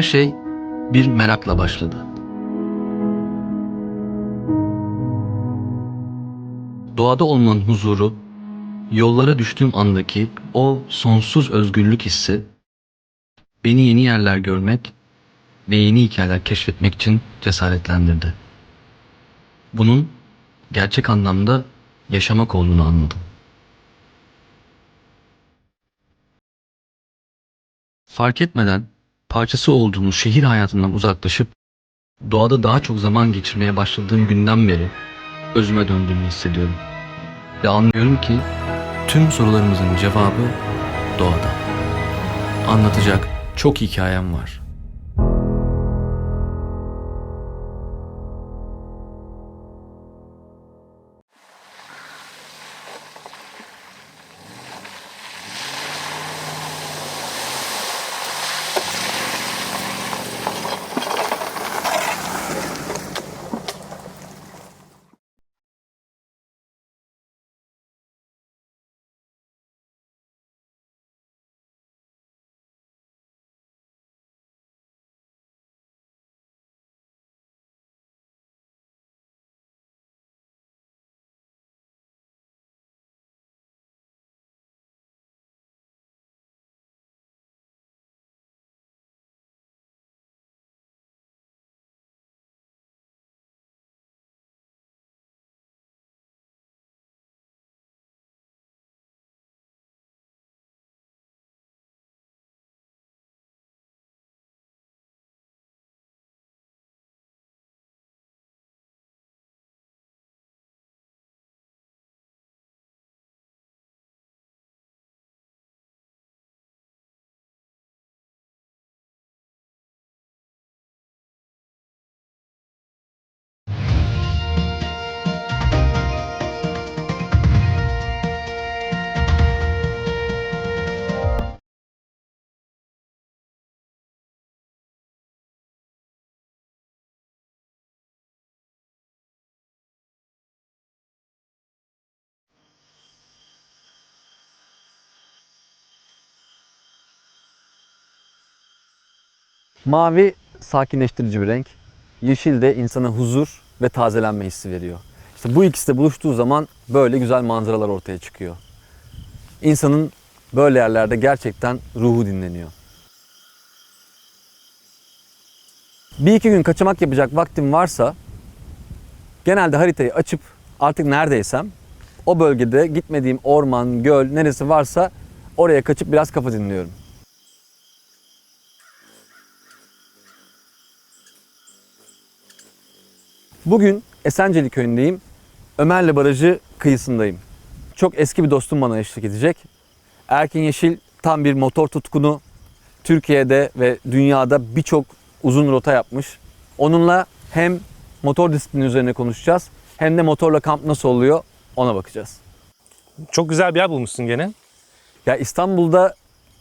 Her şey bir merakla başladı. Doğada olmanın huzuru, yollara düştüğüm andaki o sonsuz özgürlük hissi beni yeni yerler görmek ve yeni hikayeler keşfetmek için cesaretlendirdi. Bunun gerçek anlamda yaşamak olduğunu anladım. Fark etmeden parçası olduğumuz şehir hayatından uzaklaşıp doğada daha çok zaman geçirmeye başladığım günden beri özüme döndüğümü hissediyorum. Ve anlıyorum ki tüm sorularımızın cevabı doğada. Anlatacak çok hikayem var. Mavi sakinleştirici bir renk. Yeşil de insana huzur ve tazelenme hissi veriyor. İşte bu ikisi de buluştuğu zaman böyle güzel manzaralar ortaya çıkıyor. İnsanın böyle yerlerde gerçekten ruhu dinleniyor. Bir iki gün kaçamak yapacak vaktim varsa genelde haritayı açıp artık neredeysem o bölgede gitmediğim orman, göl neresi varsa oraya kaçıp biraz kafa dinliyorum. Bugün Esenceli köyündeyim. Ömerli Barajı kıyısındayım. Çok eski bir dostum bana eşlik edecek. Erkin Yeşil tam bir motor tutkunu. Türkiye'de ve dünyada birçok uzun rota yapmış. Onunla hem motor disiplini üzerine konuşacağız hem de motorla kamp nasıl oluyor ona bakacağız. Çok güzel bir yer bulmuşsun gene. Ya İstanbul'da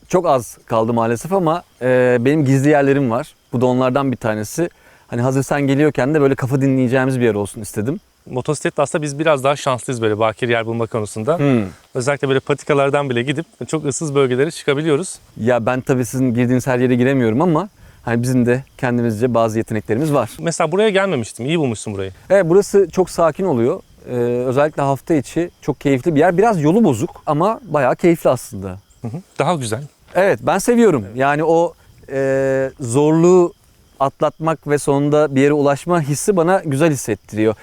çok az kaldı maalesef ama e, benim gizli yerlerim var. Bu da onlardan bir tanesi. Hani hazır sen geliyorken de böyle kafa dinleyeceğimiz bir yer olsun istedim. Motosikletle aslında biz biraz daha şanslıyız böyle bakir yer bulma konusunda. Hmm. Özellikle böyle patikalardan bile gidip çok ıssız bölgelere çıkabiliyoruz. Ya ben tabii sizin girdiğiniz her yere giremiyorum ama hani bizim de kendimizce bazı yeteneklerimiz var. Mesela buraya gelmemiştim. İyi bulmuşsun burayı. Evet burası çok sakin oluyor. Ee, özellikle hafta içi çok keyifli bir yer. Biraz yolu bozuk ama bayağı keyifli aslında. Hı hı. Daha güzel. Evet ben seviyorum. Yani o e, zorluğu atlatmak ve sonunda bir yere ulaşma hissi bana güzel hissettiriyor.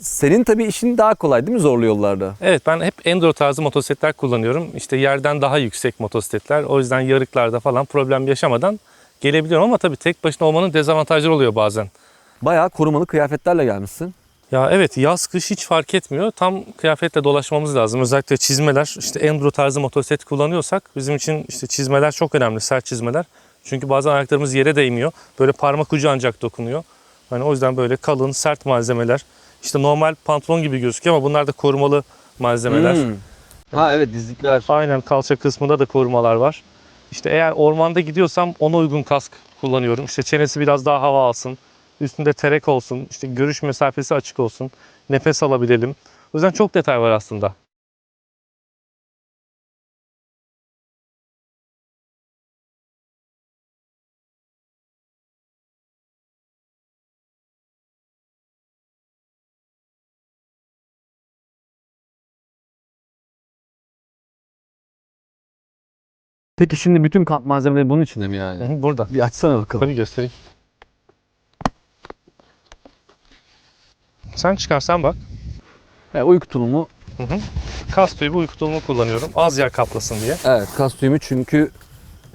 Senin tabii işin daha kolay değil mi zorlu yollarda? Evet ben hep enduro tarzı motosikletler kullanıyorum. İşte yerden daha yüksek motosikletler. O yüzden yarıklarda falan problem yaşamadan gelebiliyorum ama tabii tek başına olmanın dezavantajları oluyor bazen. Bayağı korumalı kıyafetlerle gelmişsin. Ya evet yaz kış hiç fark etmiyor. Tam kıyafetle dolaşmamız lazım. Özellikle çizmeler işte enduro tarzı motosiklet kullanıyorsak bizim için işte çizmeler çok önemli. Sert çizmeler. Çünkü bazen ayaklarımız yere değmiyor. Böyle parmak ucu ancak dokunuyor. Hani o yüzden böyle kalın sert malzemeler. İşte normal pantolon gibi gözüküyor ama bunlar da korumalı malzemeler. Hmm. Ha evet dizlikler. Aynen kalça kısmında da korumalar var. İşte eğer ormanda gidiyorsam ona uygun kask kullanıyorum. İşte çenesi biraz daha hava alsın. Üstünde terek olsun. işte görüş mesafesi açık olsun. Nefes alabilelim. O yüzden çok detay var aslında. Peki şimdi bütün kamp malzemeleri bunun içinde mi yani? Hı Burada. Bir açsana bakalım. Tabii göstereyim. Sen çıkarsan bak. E, uyku tulumu. Hı hı. Kas tüyü bu uyku tulumu kullanıyorum. Az yer kaplasın diye. Evet kas tüyümü çünkü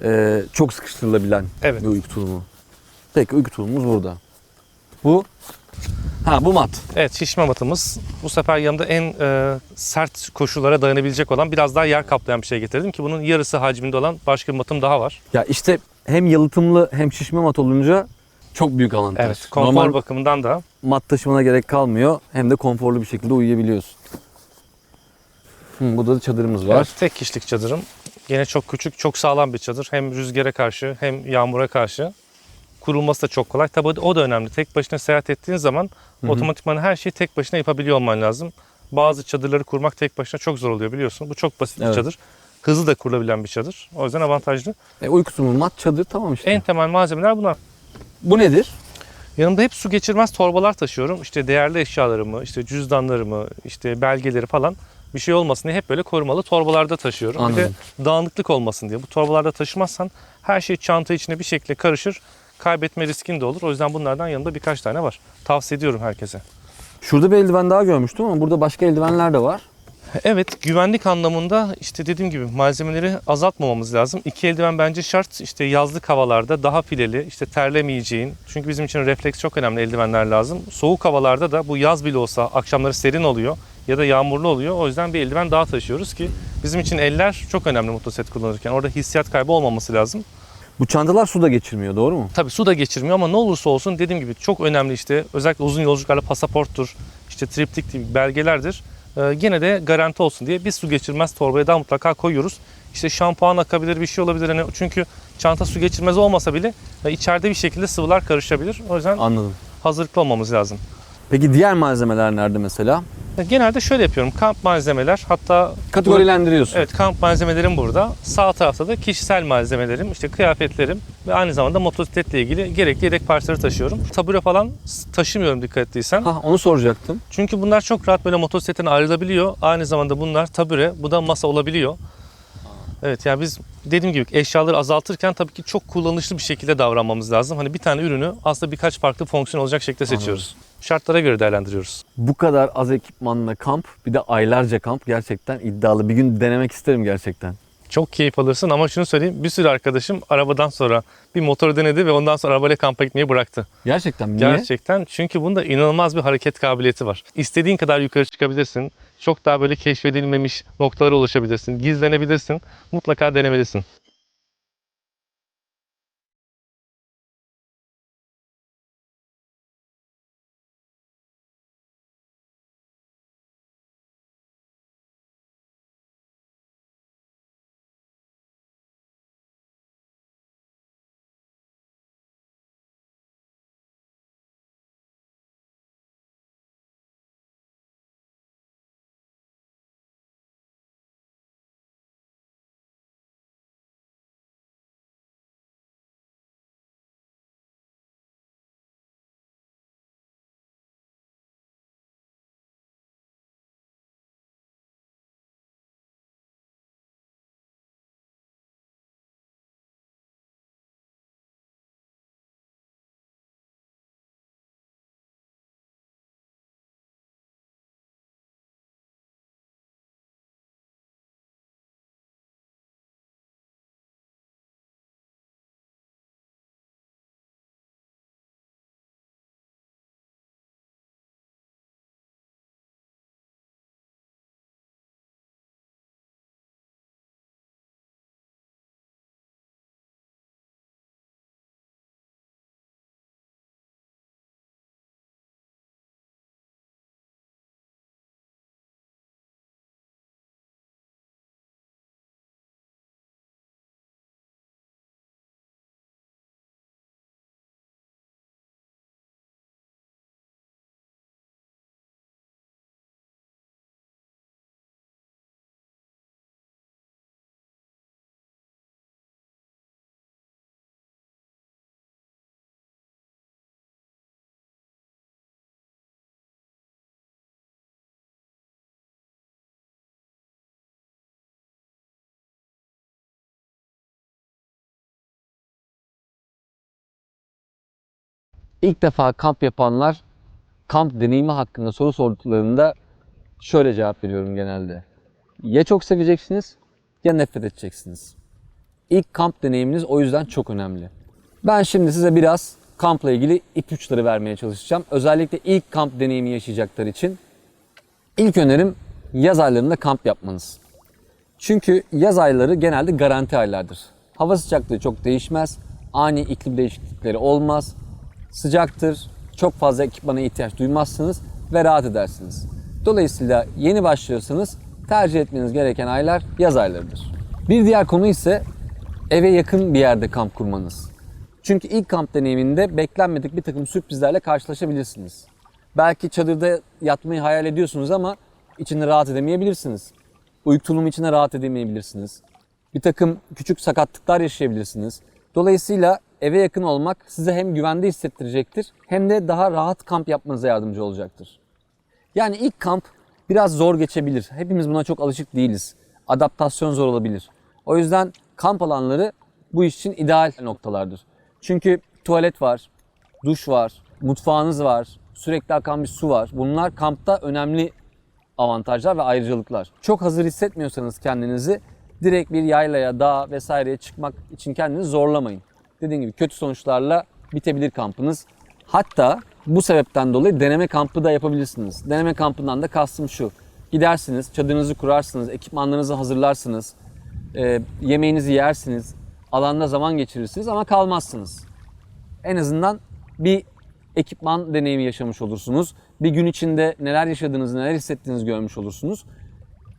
e, çok sıkıştırılabilen Evet. bir uyku tulumu. Peki uyku tulumumuz burada. Bu Ha bu mat. Evet şişme matımız. Bu sefer yanımda en e, sert koşullara dayanabilecek olan biraz daha yer kaplayan bir şey getirdim ki bunun yarısı hacminde olan başka bir matım daha var. Ya işte hem yalıtımlı hem şişme mat olunca çok büyük avantaj. Evet konfor Normal bakımından da mat taşımana gerek kalmıyor. Hem de konforlu bir şekilde uyuyabiliyorsun. Hı, burada da çadırımız var. Evet, tek kişilik çadırım. Yine çok küçük, çok sağlam bir çadır. Hem rüzgara karşı hem yağmura karşı. Kurulması da çok kolay. Tabii o da önemli. Tek başına seyahat ettiğin zaman hı. otomatikman her şeyi tek başına yapabiliyor olman lazım. Bazı çadırları kurmak tek başına çok zor oluyor biliyorsun. Bu çok basit bir Evet. çadır. Hızlı da kurulabilen bir çadır. O yüzden avantajlı. E, uyku tulumu, mat, çadır tamam işte. En temel malzemeler bunlar. Bu nedir? Yanımda hep su geçirmez torbalar taşıyorum. İşte değerli eşyalarımı, işte cüzdanlarımı, işte belgeleri falan bir şey olmasın diye hep böyle korumalı torbalarda taşıyorum. Bir Anladım. de dağınıklık olmasın diye. Bu torbalarda taşımazsan her şey çanta içine bir şekilde karışır. Kaybetme riskin de olur. O yüzden bunlardan yanımda birkaç tane var. Tavsiye ediyorum herkese. Şurada bir eldiven daha görmüştüm ama burada başka eldivenler de var. Evet güvenlik anlamında işte dediğim gibi malzemeleri azaltmamamız lazım. İki eldiven bence şart. İşte yazlık havalarda daha fileli, işte terlemeyeceğin. Çünkü bizim için refleks çok önemli eldivenler lazım. Soğuk havalarda da bu yaz bile olsa akşamları serin oluyor ya da yağmurlu oluyor. O yüzden bir eldiven daha taşıyoruz ki bizim için eller çok önemli motosiklet kullanırken. Orada hissiyat kaybı olmaması lazım. Bu çantalar su da geçirmiyor doğru mu? Tabii su da geçirmiyor ama ne olursa olsun dediğim gibi çok önemli işte özellikle uzun yolculuklarda pasaporttur, işte triptik gibi belgelerdir. Ee, gene de garanti olsun diye biz su geçirmez torbaya daha mutlaka koyuyoruz. İşte şampuan akabilir bir şey olabilir. Hani çünkü çanta su geçirmez olmasa bile e, içeride bir şekilde sıvılar karışabilir. O yüzden Anladım. hazırlıklı olmamız lazım. Peki diğer malzemeler nerede mesela? Genelde şöyle yapıyorum. Kamp malzemeler hatta Kategorilendiriyorsun. Evet kamp malzemelerim burada. Sağ tarafta da kişisel malzemelerim, işte kıyafetlerim ve aynı zamanda motosikletle ilgili gerekli yedek parçaları taşıyorum. Tabure falan taşımıyorum dikkat ettiysen. Ha, onu soracaktım. Çünkü bunlar çok rahat böyle motosikletten ayrılabiliyor. Aynı zamanda bunlar tabure, bu da masa olabiliyor. Evet yani biz dediğim gibi eşyaları azaltırken tabii ki çok kullanışlı bir şekilde davranmamız lazım. Hani bir tane ürünü aslında birkaç farklı fonksiyon olacak şekilde seçiyoruz. Şartlara göre değerlendiriyoruz. Bu kadar az ekipmanla kamp bir de aylarca kamp gerçekten iddialı. Bir gün denemek isterim gerçekten. Çok keyif alırsın ama şunu söyleyeyim bir sürü arkadaşım arabadan sonra bir motor denedi ve ondan sonra arabayla kampa gitmeyi bıraktı. Gerçekten niye? Gerçekten çünkü bunda inanılmaz bir hareket kabiliyeti var. İstediğin kadar yukarı çıkabilirsin. Çok daha böyle keşfedilmemiş noktalara ulaşabilirsin. Gizlenebilirsin. Mutlaka denemelisin. İlk defa kamp yapanlar kamp deneyimi hakkında soru sorduklarında şöyle cevap veriyorum genelde. Ya çok seveceksiniz ya nefret edeceksiniz. İlk kamp deneyiminiz o yüzden çok önemli. Ben şimdi size biraz kampla ilgili ipuçları vermeye çalışacağım. Özellikle ilk kamp deneyimi yaşayacaklar için. İlk önerim yaz aylarında kamp yapmanız. Çünkü yaz ayları genelde garanti aylardır. Hava sıcaklığı çok değişmez. Ani iklim değişiklikleri olmaz. Sıcaktır. Çok fazla ekipmana ihtiyaç duymazsınız ve rahat edersiniz. Dolayısıyla yeni başlıyorsanız tercih etmeniz gereken aylar yaz aylarıdır. Bir diğer konu ise eve yakın bir yerde kamp kurmanız. Çünkü ilk kamp deneyiminde beklenmedik bir takım sürprizlerle karşılaşabilirsiniz. Belki çadırda yatmayı hayal ediyorsunuz ama içinde rahat edemeyebilirsiniz. Uyku tulumu içinde rahat edemeyebilirsiniz. Bir takım küçük sakatlıklar yaşayabilirsiniz. Dolayısıyla eve yakın olmak size hem güvende hissettirecektir hem de daha rahat kamp yapmanıza yardımcı olacaktır. Yani ilk kamp biraz zor geçebilir. Hepimiz buna çok alışık değiliz. Adaptasyon zor olabilir. O yüzden kamp alanları bu iş için ideal noktalardır. Çünkü tuvalet var, duş var, mutfağınız var, sürekli akan bir su var. Bunlar kampta önemli avantajlar ve ayrıcalıklar. Çok hazır hissetmiyorsanız kendinizi direkt bir yaylaya, dağ vesaireye çıkmak için kendinizi zorlamayın. Dediğim gibi kötü sonuçlarla bitebilir kampınız. Hatta bu sebepten dolayı deneme kampı da yapabilirsiniz. Deneme kampından da kastım şu. Gidersiniz, çadırınızı kurarsınız, ekipmanlarınızı hazırlarsınız, e, yemeğinizi yersiniz, alanda zaman geçirirsiniz ama kalmazsınız. En azından bir ekipman deneyimi yaşamış olursunuz. Bir gün içinde neler yaşadığınızı, neler hissettiğinizi görmüş olursunuz.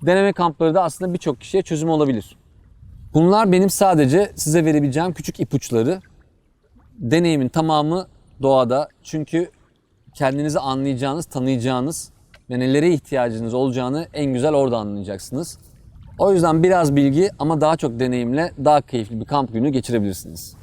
Deneme kampları da aslında birçok kişiye çözüm olabilir. Bunlar benim sadece size verebileceğim küçük ipuçları. Deneyimin tamamı doğada. Çünkü kendinizi anlayacağınız, tanıyacağınız ve nelere ihtiyacınız olacağını en güzel orada anlayacaksınız. O yüzden biraz bilgi ama daha çok deneyimle daha keyifli bir kamp günü geçirebilirsiniz.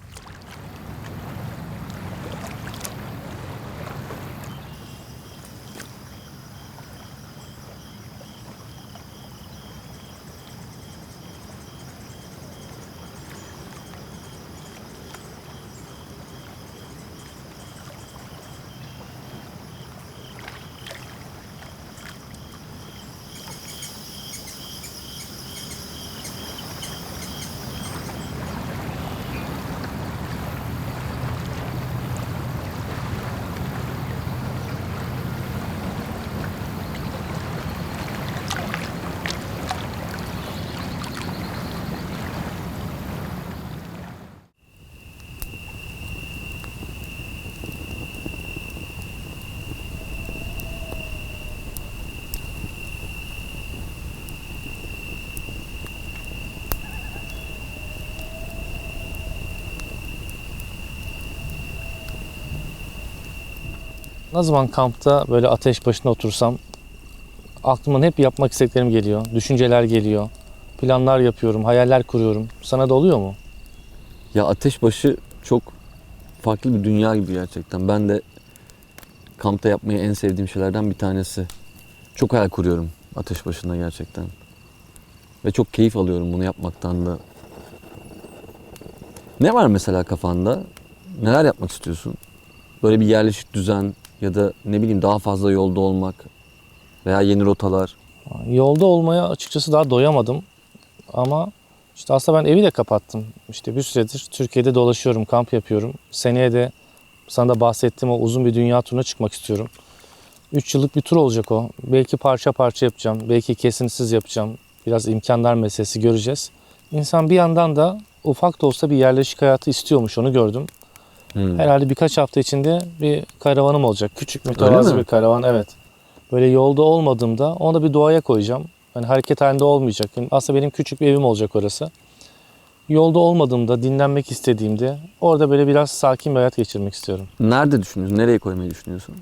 Ne zaman kampta böyle ateş başına otursam aklıma hep yapmak istediklerim geliyor. Düşünceler geliyor. Planlar yapıyorum, hayaller kuruyorum. Sana da oluyor mu? Ya ateşbaşı çok farklı bir dünya gibi gerçekten. Ben de kampta yapmayı en sevdiğim şeylerden bir tanesi. Çok hayal kuruyorum ateş başında gerçekten. Ve çok keyif alıyorum bunu yapmaktan da. Ne var mesela kafanda? Neler yapmak istiyorsun? Böyle bir yerleşik düzen ya da ne bileyim daha fazla yolda olmak veya yeni rotalar. Yolda olmaya açıkçası daha doyamadım. Ama işte aslında ben evi de kapattım. İşte bir süredir Türkiye'de dolaşıyorum, kamp yapıyorum. Seneye de sana da bahsettiğim o uzun bir dünya turuna çıkmak istiyorum. 3 yıllık bir tur olacak o. Belki parça parça yapacağım, belki kesintisiz yapacağım. Biraz imkanlar meselesi göreceğiz. İnsan bir yandan da ufak da olsa bir yerleşik hayatı istiyormuş onu gördüm. Hmm. Herhalde birkaç hafta içinde bir karavanım olacak. Küçük mütevazı bir karavan evet. Böyle yolda olmadığımda onu da bir doğaya koyacağım. Hani hareket halinde olmayacak. Yani aslında benim küçük bir evim olacak orası. Yolda olmadığımda, dinlenmek istediğimde orada böyle biraz sakin bir hayat geçirmek istiyorum. Nerede düşünüyorsun? Nereye koymayı düşünüyorsun?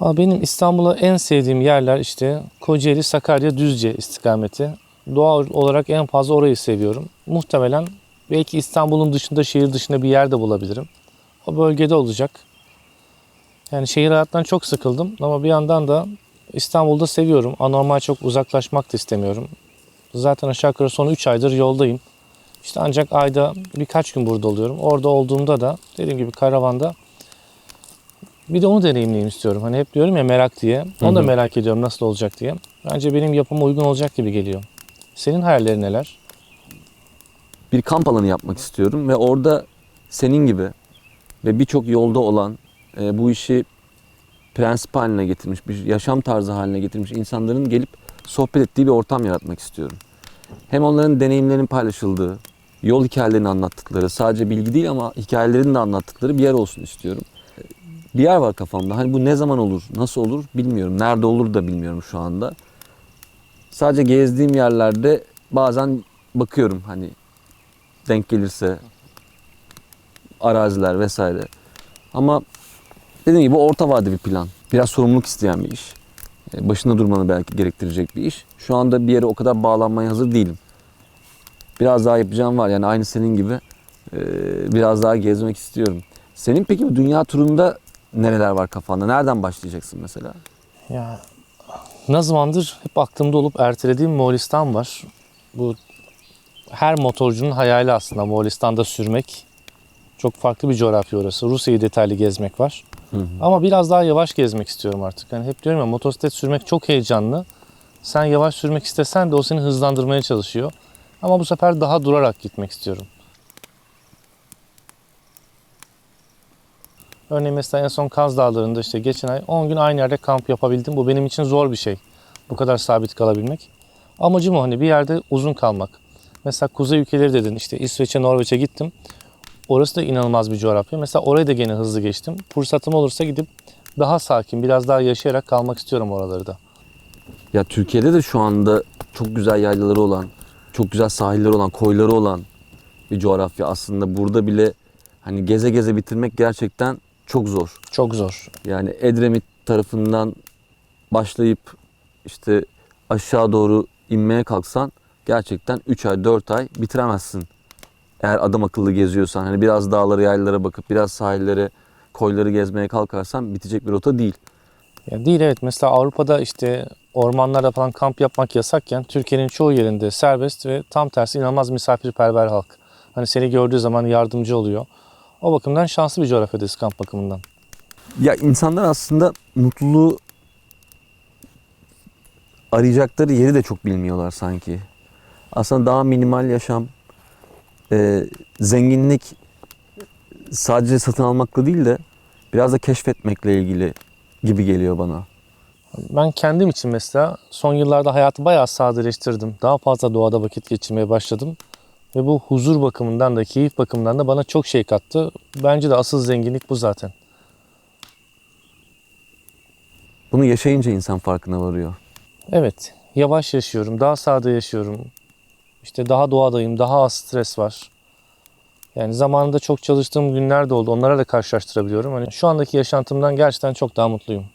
Ama benim İstanbul'a en sevdiğim yerler işte Kocaeli, Sakarya, Düzce istikameti. Doğa olarak en fazla orayı seviyorum. Muhtemelen belki İstanbul'un dışında, şehir dışında bir yerde bulabilirim. O bölgede olacak. Yani şehir hayattan çok sıkıldım ama bir yandan da İstanbul'da seviyorum. Anormal çok uzaklaşmak da istemiyorum. Zaten aşağı yukarı son 3 aydır yoldayım. İşte ancak ayda birkaç gün burada oluyorum. Orada olduğumda da dediğim gibi karavanda Bir de onu deneyimleyeyim istiyorum. Hani hep diyorum ya merak diye. Onu da merak ediyorum nasıl olacak diye. Bence benim yapıma uygun olacak gibi geliyor. Senin hayallerin neler? bir kamp alanı yapmak istiyorum ve orada senin gibi ve birçok yolda olan e, bu işi prensip haline getirmiş, bir yaşam tarzı haline getirmiş insanların gelip sohbet ettiği bir ortam yaratmak istiyorum. Hem onların deneyimlerinin paylaşıldığı, yol hikayelerini anlattıkları, sadece bilgi değil ama hikayelerini de anlattıkları bir yer olsun istiyorum. Bir yer var kafamda. Hani bu ne zaman olur, nasıl olur bilmiyorum. Nerede olur da bilmiyorum şu anda. Sadece gezdiğim yerlerde bazen bakıyorum hani denk gelirse araziler vesaire. Ama dediğim gibi orta vade bir plan. Biraz sorumluluk isteyen bir iş. E, Başında durmanı belki gerektirecek bir iş. Şu anda bir yere o kadar bağlanmaya hazır değilim. Biraz daha yapacağım var. Yani aynı senin gibi e, biraz daha gezmek istiyorum. Senin peki bu dünya turunda nereler var kafanda? Nereden başlayacaksın mesela? Ya ne zamandır hep aklımda olup ertelediğim Moğolistan var. Bu her motorcunun hayali aslında Moğolistan'da sürmek. Çok farklı bir coğrafya orası. Rusya'yı detaylı gezmek var. Ama biraz daha yavaş gezmek istiyorum artık. Hani hep diyorum ya motosiklet sürmek çok heyecanlı. Sen yavaş sürmek istesen de o seni hızlandırmaya çalışıyor. Ama bu sefer daha durarak gitmek istiyorum. Örneğin mesela en son Kaz Dağları'nda işte geçen ay 10 gün aynı yerde kamp yapabildim. Bu benim için zor bir şey. Bu kadar sabit kalabilmek. Amacım o hani bir yerde uzun kalmak. Mesela kuzey ülkeleri dedin işte İsveç'e, Norveç'e gittim. Orası da inanılmaz bir coğrafya. Mesela orayı da gene hızlı geçtim. Fırsatım olursa gidip daha sakin, biraz daha yaşayarak kalmak istiyorum oraları da. Ya Türkiye'de de şu anda çok güzel yaylaları olan, çok güzel sahilleri olan, koyları olan bir coğrafya. Aslında burada bile hani geze geze bitirmek gerçekten çok zor. Çok zor. Yani Edremit tarafından başlayıp işte aşağı doğru inmeye kalksan gerçekten 3 ay 4 ay bitiremezsin. Eğer adam akıllı geziyorsan hani biraz dağlara yaylalara bakıp biraz sahillere koyları gezmeye kalkarsan bitecek bir rota değil. Ya değil evet mesela Avrupa'da işte ormanlarda falan kamp yapmak yasakken Türkiye'nin çoğu yerinde serbest ve tam tersi inanılmaz misafirperver halk. Hani seni gördüğü zaman yardımcı oluyor. O bakımdan şanslı bir coğrafyadayız kamp bakımından. Ya insanlar aslında mutluluğu arayacakları yeri de çok bilmiyorlar sanki. Aslında daha minimal yaşam, e, zenginlik sadece satın almakla değil de biraz da keşfetmekle ilgili gibi geliyor bana. Ben kendim için mesela son yıllarda hayatı bayağı sadeleştirdim. Daha fazla doğada vakit geçirmeye başladım. Ve bu huzur bakımından da keyif bakımından da bana çok şey kattı. Bence de asıl zenginlik bu zaten. Bunu yaşayınca insan farkına varıyor. Evet, yavaş yaşıyorum, daha sade yaşıyorum. İşte daha doğadayım, daha az stres var. Yani zamanında çok çalıştığım günler de oldu. Onlara da karşılaştırabiliyorum. Hani şu andaki yaşantımdan gerçekten çok daha mutluyum.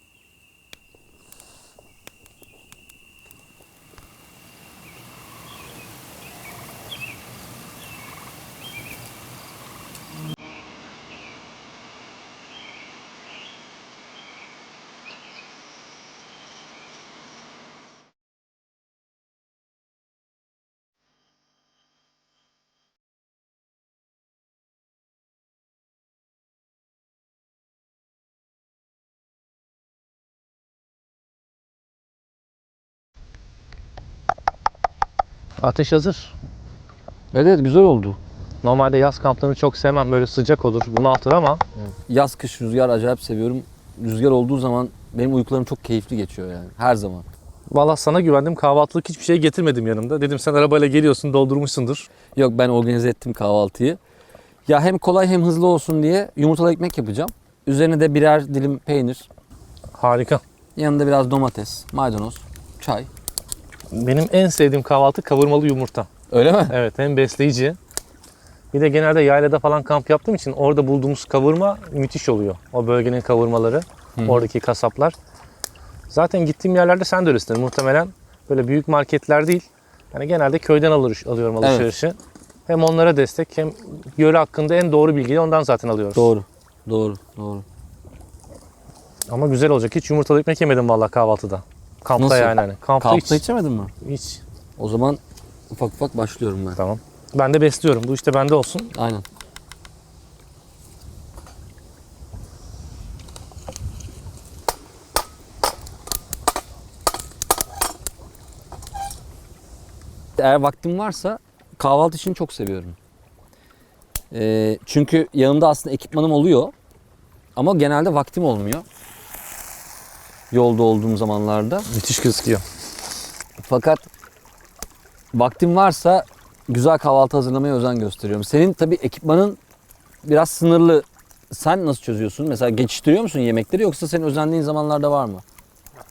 Ateş hazır. Evet, güzel oldu. Normalde yaz kamplarını çok sevmem. Böyle sıcak olur, bunaltır ama Yaz kış rüzgar acayip seviyorum. Rüzgar olduğu zaman benim uykularım çok keyifli geçiyor yani her zaman. Valla sana güvendim. Kahvaltılık hiçbir şey getirmedim yanımda. Dedim sen arabayla geliyorsun doldurmuşsundur. Yok ben organize ettim kahvaltıyı. Ya hem kolay hem hızlı olsun diye yumurtalı ekmek yapacağım. Üzerine de birer dilim peynir. Harika. Yanında biraz domates, maydanoz, çay. Benim en sevdiğim kahvaltı kavurmalı yumurta. Öyle mi? Evet hem besleyici. Bir de genelde yaylada falan kamp yaptığım için orada bulduğumuz kavurma müthiş oluyor. O bölgenin kavurmaları, oradaki kasaplar. Zaten gittiğim yerlerde sen de öylesindir muhtemelen. Böyle büyük marketler değil. Yani genelde köyden alır, alıyorum Evet. alışverişi. Hem onlara destek hem yöre hakkında en doğru bilgiyi ondan zaten alıyoruz. Doğru. Doğru. Doğru. Ama güzel olacak. Hiç yumurtalı ekmek yemedim vallahi kahvaltıda. Kampta Nasıl? yani. Hani. Kampta, Kampta hiç. içemedin mi? Hiç. O zaman ufak ufak başlıyorum ben. Tamam. Ben de besliyorum. Bu işte bende olsun. Aynen. Eğer vaktim varsa kahvaltı için çok seviyorum. Ee, çünkü yanımda aslında ekipmanım oluyor. Ama genelde vaktim olmuyor. Yolda olduğum zamanlarda. Müthiş gözüküyor. Fakat vaktim varsa güzel kahvaltı hazırlamaya özen gösteriyorum. Senin tabii ekipmanın biraz sınırlı. Sen nasıl çözüyorsun? Mesela geçiştiriyor musun yemekleri yoksa senin özendiğin zamanlarda var mı?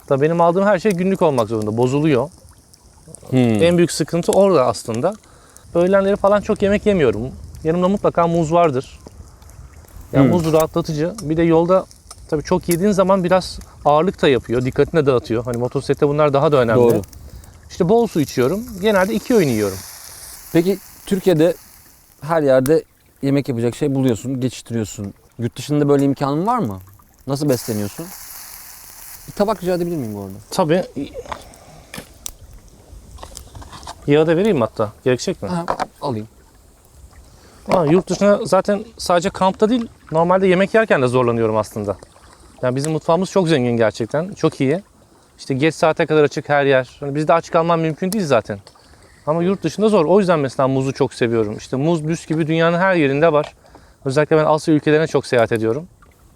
Tabii benim aldığım her şey günlük olmak zorunda. Bozuluyor. En büyük sıkıntı orada aslında. Öğlenleri falan çok yemek yemiyorum. Yanımda mutlaka muz vardır. Yani Hmm. muz rahatlatıcı. Bir de yolda tabii çok yediğin zaman biraz ağırlık da yapıyor. Dikkatini dağıtıyor. Hani motosiklette bunlar daha da önemli. Doğru. İşte bol su içiyorum. Genelde iki öğün yiyorum. Peki Türkiye'de her yerde yemek yapacak şey buluyorsun, geçiştiriyorsun. Yurt dışında böyle imkanın var mı? Nasıl besleniyorsun? Bir tabak rica edebilir miyim bu arada? Tabii. Yağı da vereyim hatta. Gerekecek mi? Ha, alayım. Ha, yurt dışına zaten sadece kampta değil, normalde yemek yerken de zorlanıyorum aslında. Yani bizim mutfağımız çok zengin gerçekten, çok iyi. İşte geç saate kadar açık her yer. Hani bizde aç kalmam mümkün değil zaten. Ama yurt dışında zor. O yüzden mesela muzu çok seviyorum. İşte muz bisküvi dünyanın her yerinde var. Özellikle ben Asya ülkelerine çok seyahat ediyorum.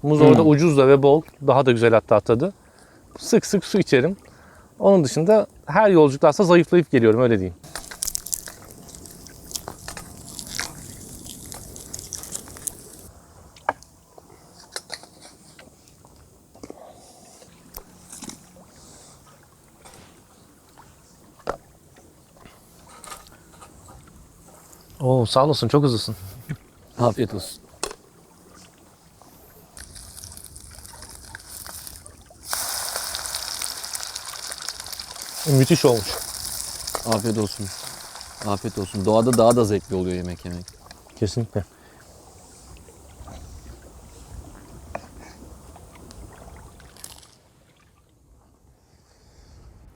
Muz orada ucuz da ve bol. Daha da güzel hatta tadı. Sık sık su içerim. Onun dışında her yolculukta aslında zayıflayıp geliyorum öyle diyeyim. Sağ olasın çok hızlısın. Afiyet olsun. Müthiş olmuş. Afiyet olsun. Afiyet olsun. Doğada daha da zevkli oluyor yemek yemek. Kesinlikle.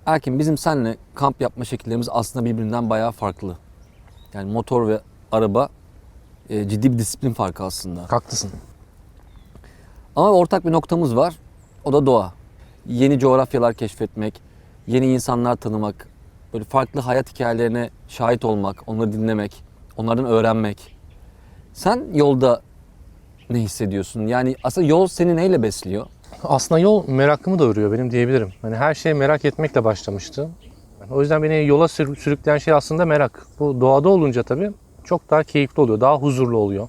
Erkin bizim seninle kamp yapma şekillerimiz aslında birbirinden bayağı farklı. Yani motor ve araba e, ciddi bir disiplin farkı aslında. Haklısın. Ama ortak bir noktamız var. O da doğa. Yeni coğrafyalar keşfetmek, yeni insanlar tanımak, böyle farklı hayat hikayelerine şahit olmak, onları dinlemek, onlardan öğrenmek. Sen yolda ne hissediyorsun? Yani aslında yol seni neyle besliyor? Aslında yol merakımı da örüyor benim diyebilirim. Hani her şey merak etmekle başlamıştı. O yüzden beni yola sür- sürükleyen şey aslında merak. Bu doğada olunca tabii çok daha keyifli oluyor, daha huzurlu oluyor.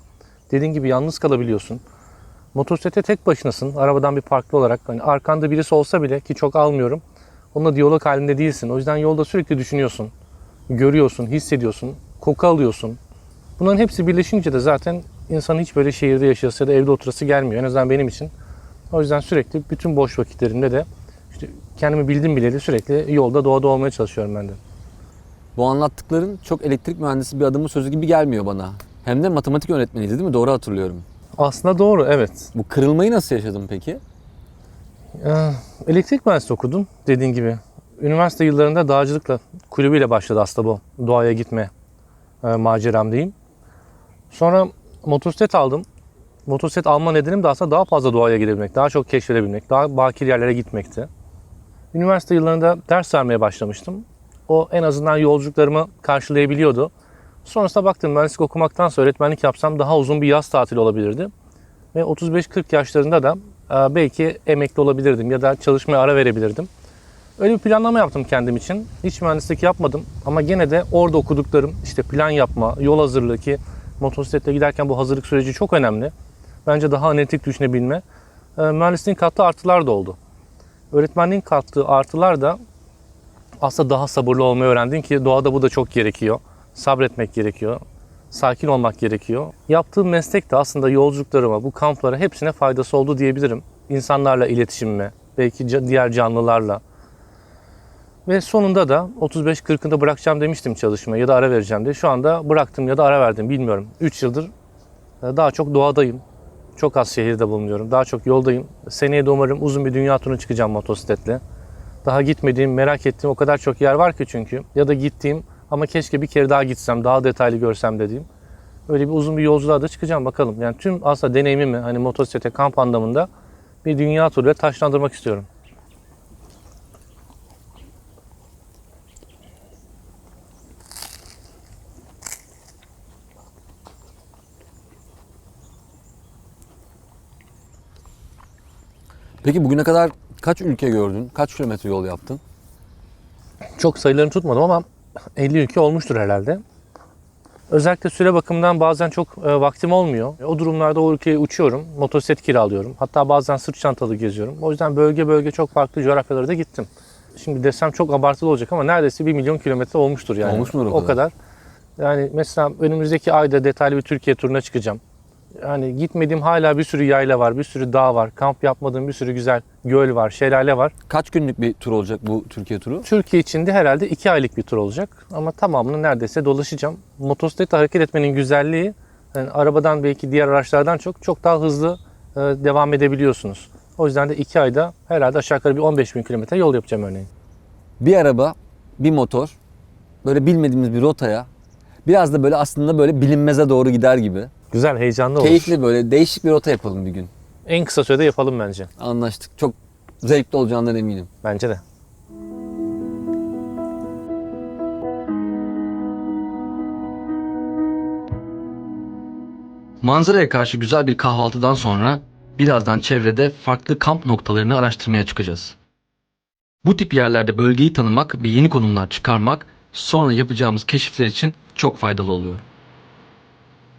Dediğin gibi yalnız kalabiliyorsun. Motosiklete tek başınasın, arabadan bir farklı olarak. Hani arkanda birisi olsa bile ki çok almıyorum. Onunla diyalog halinde değilsin. O yüzden yolda sürekli düşünüyorsun. Görüyorsun, hissediyorsun, koku alıyorsun. Bunların hepsi birleşince de zaten insanın hiç böyle şehirde yaşası ya da evde oturası gelmiyor. En azından benim için. O yüzden sürekli bütün boş vakitlerimde de işte kendimi bildim bileli sürekli yolda doğada olmaya çalışıyorum ben de. Bu anlattıkların çok elektrik mühendisi bir adamın sözü gibi gelmiyor bana. Hem de matematik öğretmeniydi değil mi? Doğru hatırlıyorum. Aslında doğru evet. Bu kırılmayı nasıl yaşadın peki? Ee, elektrik mühendisliği okudum dediğin gibi. Üniversite yıllarında dağcılıkla kulübüyle başladı aslında bu doğaya gitme e, maceram diyeyim. Sonra motosiklet aldım. Motosiklet alma nedenim de aslında daha fazla doğaya gidebilmek, daha çok keşfedebilmek, daha bakir yerlere gitmekti. Üniversite yıllarında ders vermeye başlamıştım. O en azından yolculuklarımı karşılayabiliyordu. Sonrasında baktım mühendislik okumaktan sonra öğretmenlik yapsam daha uzun bir yaz tatili olabilirdi. Ve 35-40 yaşlarında da e, belki emekli olabilirdim ya da çalışmaya ara verebilirdim. Öyle bir planlama yaptım kendim için. Hiç mühendislik yapmadım ama gene de orada okuduklarım işte plan yapma, yol hazırlığı ki motosikletle giderken bu hazırlık süreci çok önemli. Bence daha analitik düşünebilme. E, mühendisliğin kattığı artılar da oldu. Öğretmenliğin kattığı artılar da aslında daha sabırlı olmayı öğrendin ki doğada bu da çok gerekiyor. Sabretmek gerekiyor. Sakin olmak gerekiyor. Yaptığım meslek de aslında yolculuklarıma, bu kamplara hepsine faydası oldu diyebilirim. İnsanlarla iletişimime, belki diğer canlılarla. Ve sonunda da 35-40'ında bırakacağım demiştim çalışmayı ya da ara vereceğim diye. Şu anda bıraktım ya da ara verdim bilmiyorum. 3 yıldır e, daha çok doğadayım. Çok az şehirde bulunuyorum. Daha çok yoldayım. Seneye de umarım uzun bir dünya turuna çıkacağım motosikletle. Daha gitmediğim, merak ettiğim o kadar çok yer var ki çünkü. Ya da gittiğim ama keşke bir kere daha gitsem, daha detaylı görsem dediğim. Öyle bir uzun bir yolculuğa da çıkacağım bakalım. Yani tüm aslında deneyimimi hani motosiklete kamp anlamında bir dünya turu turuyla taşlandırmak istiyorum. Peki bugüne kadar kaç ülke gördün? Kaç kilometre yol yaptın? Çok sayılarını tutmadım ama 50 ülke olmuştur herhalde. Özellikle süre bakımından bazen çok e, vaktim olmuyor. O durumlarda o ülkeye uçuyorum, motosiklet kiralıyorum. Hatta bazen sırt çantalı geziyorum. O yüzden bölge bölge çok farklı coğrafyalara da gittim. Şimdi desem çok abartılı olacak ama neredeyse 1 milyon kilometre olmuştur yani. Olmuş o o kadar? kadar? Yani mesela önümüzdeki ayda detaylı bir Türkiye turuna çıkacağım. Yani gitmediğim hala bir sürü yayla var, bir sürü dağ var. Kamp yapmadığım bir sürü güzel göl var, şelale var. Kaç günlük bir tur olacak bu Türkiye turu? Türkiye içinde herhalde 2 aylık bir tur olacak. Ama tamamını neredeyse dolaşacağım. Motosikletle hareket etmenin güzelliği yani arabadan belki diğer araçlardan çok çok daha hızlı e, devam edebiliyorsunuz. O yüzden de 2 ayda herhalde aşağı yukarı bir 15 bin kilometre yol yapacağım örneğin. Bir araba, bir motor, böyle bilmediğimiz bir rotaya, biraz da böyle aslında böyle bilinmeze doğru gider gibi. Güzel, heyecanlı olur. Keyifli böyle değişik bir rota yapalım bir gün. En kısa sürede yapalım bence. Anlaştık. Çok zevkli olacağından eminim. Bence de. Manzaraya karşı güzel bir kahvaltıdan sonra birazdan çevrede farklı kamp noktalarını araştırmaya çıkacağız. Bu tip yerlerde bölgeyi tanımak ve yeni konumlar çıkarmak sonra yapacağımız keşifler için çok faydalı oluyor.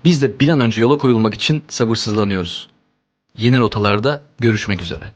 Biz de bir an önce yola koyulmak için sabırsızlanıyoruz. Yeni rotalarda görüşmek üzere.